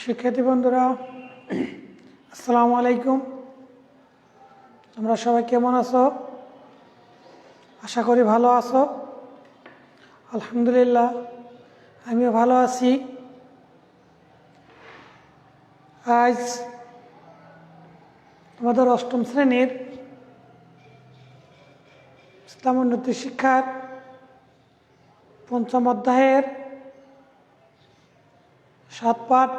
শিক্ষার্থী বন্ধুরা, আসসালামু আলাইকুম। তোমরা সবাই কেমন আছো? আশা করি ভালো আছো। আলহামদুলিল্লাহ, আমিও ভালো আছি। আজ আমাদের অষ্টম শ্রেণির ইসলাম উন্নতি শিক্ষার পঞ্চম অধ্যায়ের সাত পাঠ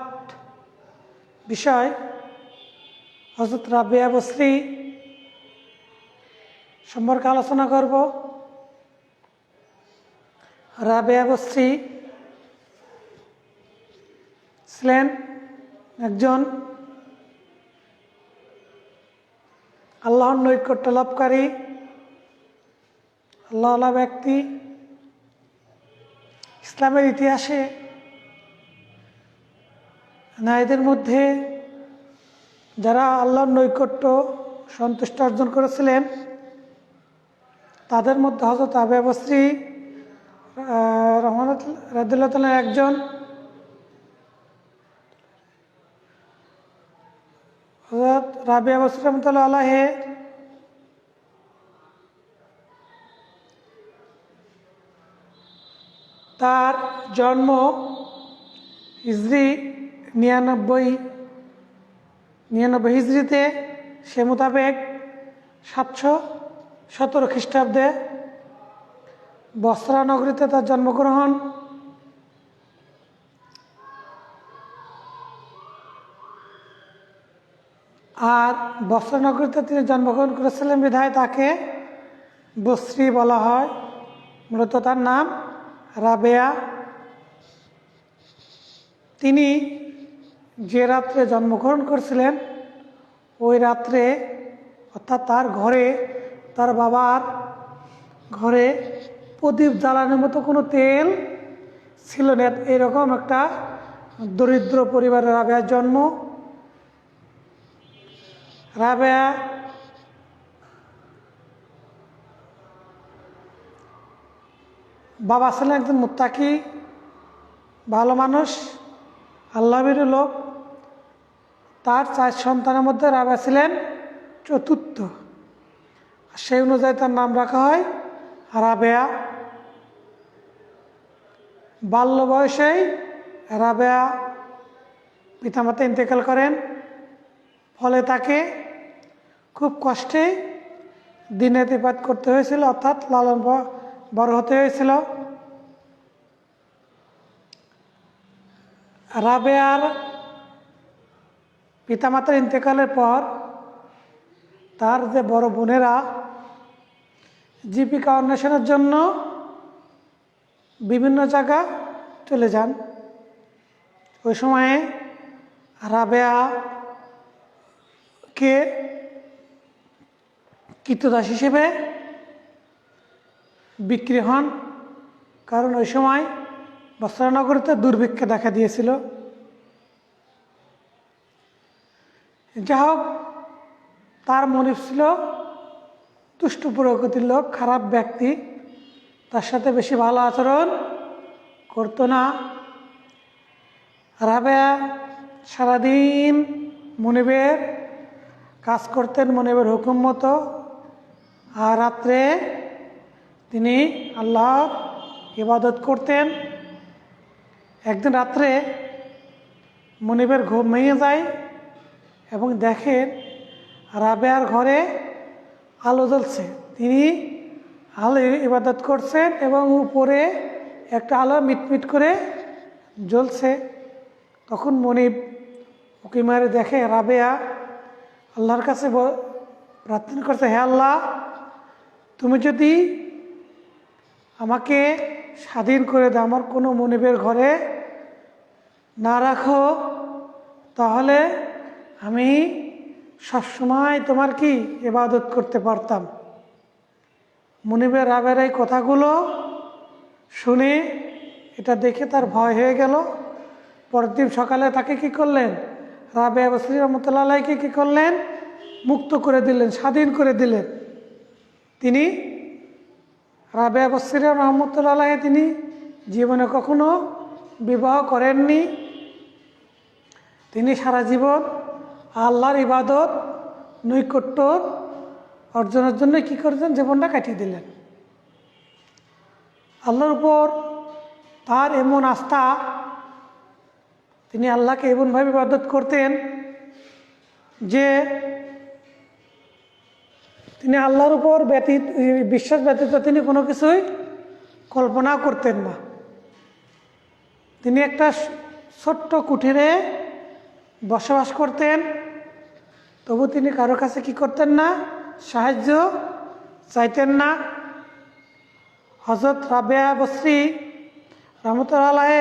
বিষয় হজরত রাবিয়া বসরি সম্পর্কে আলোচনা করব। রাবেয়া বসরি ছিলেন একজন আল্লাহর নৈকট্য লাভকারী আল্লাহ ব্যক্তি, ইসলামের ইতিহাসে নারীদের মধ্যে যারা আল্লাহর নৈকট্য, সন্তুষ্ট অর্জন করেছিলেন, তাদের মধ্যে হজরত আবে বস্রী রহমান রাদুল্লাহ একজন। হজরত রাবিয়া বসরি রহমতুল্লাহ আলাহে তার জন্ম হিজরি নিরানব্বই নিরানব্বই হিজড়িতে সে মোতাবেক সাতশো সতেরো খ্রিস্টাব্দে বস্ত্রা নগরীতে তার জন্মগ্রহণ। আর বস্ত্রা নগরীতে তিনি জন্মগ্রহণ করেছিলেন, বিধায় তাকে বস্ত্রী বলা হয়। মূলত তার নাম রাবেয়া। তিনি যে রাত্রে জন্মগ্রহণ করছিলেন, ওই রাত্রে অর্থাৎ তার ঘরে, তার বাবার ঘরে প্রদীপ জ্বালানোর মতো কোনো তেল ছিল না। এরকম একটা দরিদ্র পরিবারের রাবেয়ার জন্ম। রাবেয়া বাবা ছিলেন একজন মুত্তাকি, ভালো মানুষ আল্লাহবীর লোক। তার চার সন্তানের মধ্যে রাবা ছিলেন চতুর্থ। সেই অনুযায়ী তার নাম রাখা হয় রাবেয়া। বাল্য বয়সেই রাবেয়া পিতামাতা ইন্তেকাল করেন। ফলে তাকে খুব কষ্টে দিনাতিপাত করতে হয়েছিল, অর্থাৎ লালন বড় হতে হয়েছিল। রাবেয়ার পিতামাতার ইন্তেকালের পর তার যে বড় বোনেরা জীবিকা অন্বেষণের জন্য বিভিন্ন জায়গা চলে যান। ওই সময়ে রাবেয়াকে কীতদাস হিসেবে বিক্রি হন, কারণ ওই সময় বস্ত্রানগরীতে দুর্ভিক্ষে দেখা দিয়েছিল। যা হোক তার মনে ছিল দুষ্ট প্রকৃতির লোক, খারাপ ব্যক্তি। তার সাথে বেশি ভালো আচরণ করতো না। রাবেয়া সারাদিন মনিবের কাজ করতেন, মনিবের হুকুম মতো। আর রাত্রে তিনি আল্লাহর ইবাদত করতেন। একদিন রাত্রে মনিবের ঘুম ভেঙে যায়। এবং দেখেন, রাবেয়ার ঘরে আলো জ্বলছে। তিনি আলো ইবাদত করছেন এবং উপরে একটা আলো মিটমিট করে জ্বলছে। তখন মনিব উকি মারে দেখে, রাবেয়া আল্লাহর কাছে প্রার্থনা করছে, হে আল্লাহ, তুমি যদি আমাকে স্বাধীন করে দাও, আমার কোনো মনিবের ঘরে না রাখো, তাহলে আমি সবসময় তোমার কি ইবাদত করতে পারতাম? মনিবের রাবের এই কথাগুলো শুনে এটা দেখে তার ভয় হয়ে গেল। পরের দিন সকালে তাকে কি করলেন? রাবে বসরি রহমতুল্লাহকে কী করলেন? মুক্ত করে দিলেন, স্বাধীন করে দিলেন। তিনি রাবে বসরি রহমতুল্লাহ তিনি জীবনে কখনো বিবাহ করেননি। তিনি সারা জীবন আল্লাহর ইবাদত, নৈকট্য অর্জনের জন্য কি করেছেন? জীবনটা কাটিয়ে দিলেন। আল্লাহর উপর তার এমন আস্থা, তিনি আল্লাহকে এমনভাবে ইবাদত করতেন যে তিনি আল্লাহর উপর ব্যতীত, বিশ্বাস ব্যতীত তিনি কোনো কিছুই কল্পনা করতেন না। তিনি একটা ছোট্ট কুঠিরে বসবাস করতেন, তবু তিনি কারও কাছে কি করতেন না? সাহায্য চাইতেন না। হজরত রাবেয়া বশ্রী রহমতুল্লাহ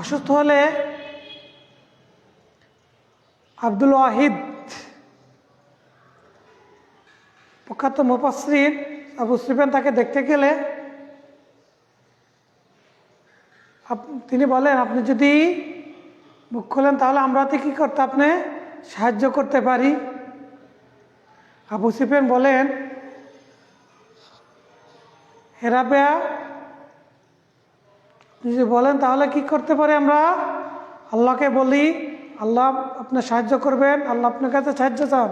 অসুস্থ হলে আব্দুল ওয়াহিদ, প্রখ্যাত মুফাসরিন আবু সুফিয়ান তাকে দেখতে গেলে তিনি বলেন, আপনি যদি মুখ খোলেন, তাহলে আমরা তো কী করতে, আপনি সাহায্য করতে পারি? আবু সিফেন বলেন হেরাবেয়া যদি বলেন, তাহলে কি করতে পারি আমরা? আল্লাহকে বলি, আল্লাহ আপনার সাহায্য করবেন, আল্লাহ আপনার কাছে সাহায্য চান।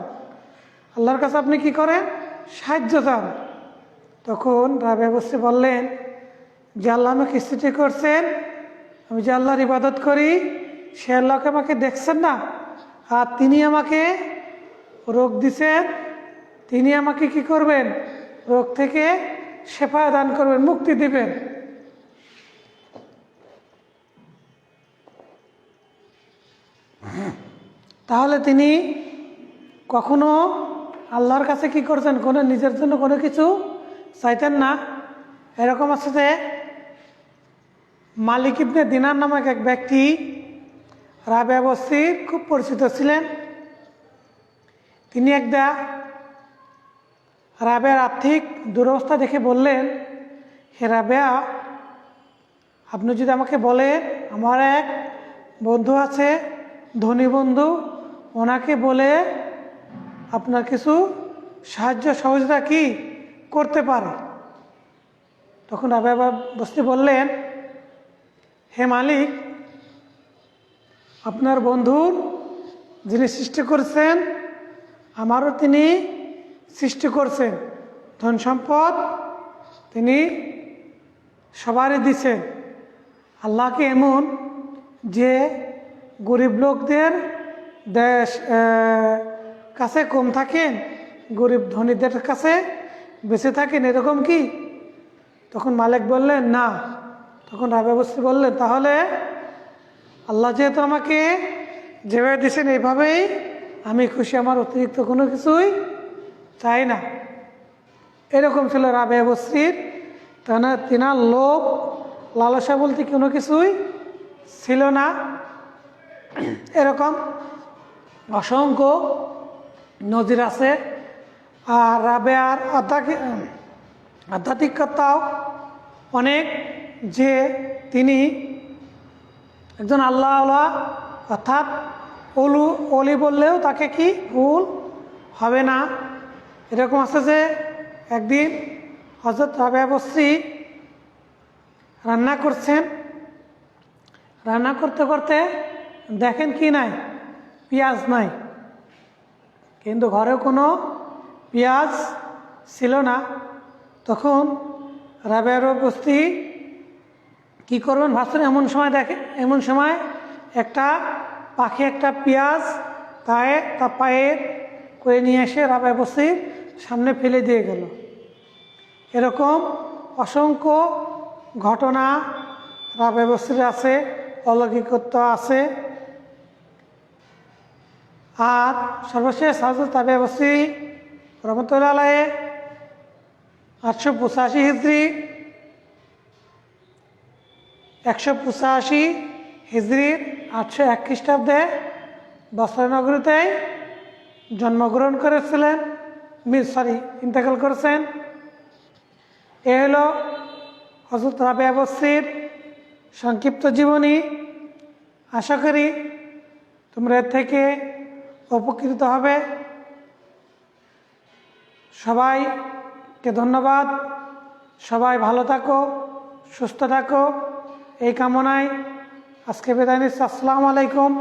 আল্লাহর কাছে আপনি কি করেন? সাহায্য চান। তখন রাবে বসে বললেন যে আল্লাহ আমাকে সৃষ্টি করছেন, আমি যে আল্লাহর ইবাদত করি, সে আল্লাহকে আমাকে দেখছেন না? আর তিনি আমাকে রোগ দিছেন, তিনি আমাকে কি করবেন? রোগ থেকে সেফা দান করবেন, মুক্তি দিবেন। তাহলে তিনি কখনো আল্লাহর কাছে কি করছেন? কোনো নিজের জন্য কোনো কিছু চাইতেন না? এরকম আছে যে মালিক ইবনে দিনার নামক এক ব্যক্তি রাবে বস্তির খুব পরিচিত ছিলেন। তিনি একদা রাবের আর্থিক দুরবস্থা দেখে বললেন, হে রাবেয়া আপনি যদি আমাকে বলেন, আমার এক বন্ধু আছে, ধনী বন্ধু, ওনাকে বলে আপনার কিছু সাহায্য সহযোগিতা কি করতে পারে? তখন রাবে বস্তি বললেন হে মালিক, আপনার বন্ধুর যিনি সৃষ্টি করছেন, আমারও তিনি সৃষ্টি করছেন। ধন সম্পদ তিনি সবারই দিছেন। আল্লাহকে এমন যে গরিব লোকদের দেশ কাছে কম থাকেন, গরিব ধনীদের কাছে বেঁচে থাকেন, এরকম কি? তখন মালিক বললেন, না। তখন রাবে বস্তি বললেন, তাহলে আল্লাহ যেহেতু আমাকে যেভাবে দিয়েছেন, এইভাবেই আমি খুশি। আমার অতিরিক্ত কোনো কিছুই চাই না। এরকম ছিল রাবে বস্তির। তেনা, তিনার লোভ, লালসা বলতে কোনো কিছুই ছিল না। এরকম অসংখ্য নজির আছে। আর রাবে আর আধ্যাত্মিক আধ্যাত্মিকতাও অনেক যে তিনি একজন আল্লাহ অর্থাৎ অলু অলি বললেও তাকে কি? ভুল হবে না। এরকম আছে যে একদিন হজরত রাবে বস্রী রান্না করছেন। রান্না করতে করতে দেখেন কি নাই? পেঁয়াজ নাই। কিন্তু ঘরে কোনো পেঁয়াজ ছিল না। তখন রাবের বস্তি কি করবেন? ভাবছেন এমন সময় দেখে এমন সময় একটা পাখি, একটা পেঁয়াজ পায়ে তা পায়ের করে নিয়ে এসে রাবে বস্তির সামনে ফেলে দিয়ে গেল। এরকম অসংখ্য ঘটনা রাবে বস্তির আছে অলৌকিকত্ব আছে। আর সর্বশেষ হাজরত তাবে বস্তি রহমতুল্লাহ আটশো পঁচাশি হিজড়ি একশো পঁচাশি হিজড়ির আটশো এক খ্রিস্টাব্দে বস্ত্রনগরীতে জন্মগ্রহণ করেছিলেন সরি ইন্তেকাল করেছেন। এ হলো হজরত রাবে বস্তির সংক্ষিপ্ত জীবনী। আশা করি তোমরা এর থেকে উপকৃত হবে। সবাইকে ধন্যবাদ। সবাই ভালো থাকো, সুস্থ থাকো। এই কামনায় আজকে বেদায় নিচ্ছি। আসসালামু আলাইকুম।